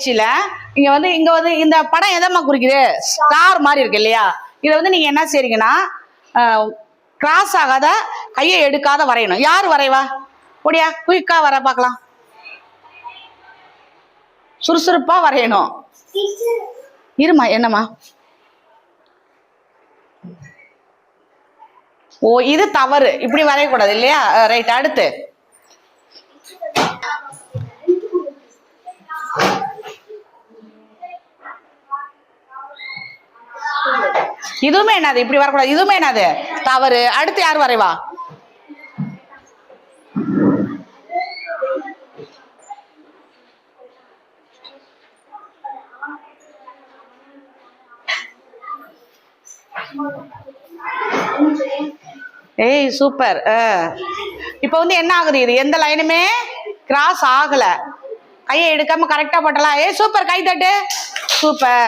நிகழ்ச்சியில இங்க வந்து இங்க வந்து இந்த படம் எதம்மா குறிக்குது? ஸ்டார் மாதிரி இருக்கு இல்லையா? இதை வந்து நீங்க என்ன செய்றீங்கன்னா கிராஸ் ஆகாத கையை எடுக்காத வரையணும். யார் வரைவா? ஒடியா குயிக்கா வர பார்க்கலாம். சுறுசுறுப்பா வரையணும். இருமா என்னம்மா? ஓ இது தவறு. இப்படி வரையக்கூடாது இல்லையா? ரைட் அடுத்து. இதுவுமே என்னது? இப்படி வரக்கூடாது. இதுவுமே என்னது? தவறு. அடுத்து யார் வரைவா? ஏய் சூப்பர். இப்போ வந்து என்ன ஆகுது இது? எந்த லைனுமே கிராஸ் ஆகல. கையை எடுக்காம கரெக்டா போட்டலாம். ஏய் சூப்பர். கை தட்டு. சூப்பர்.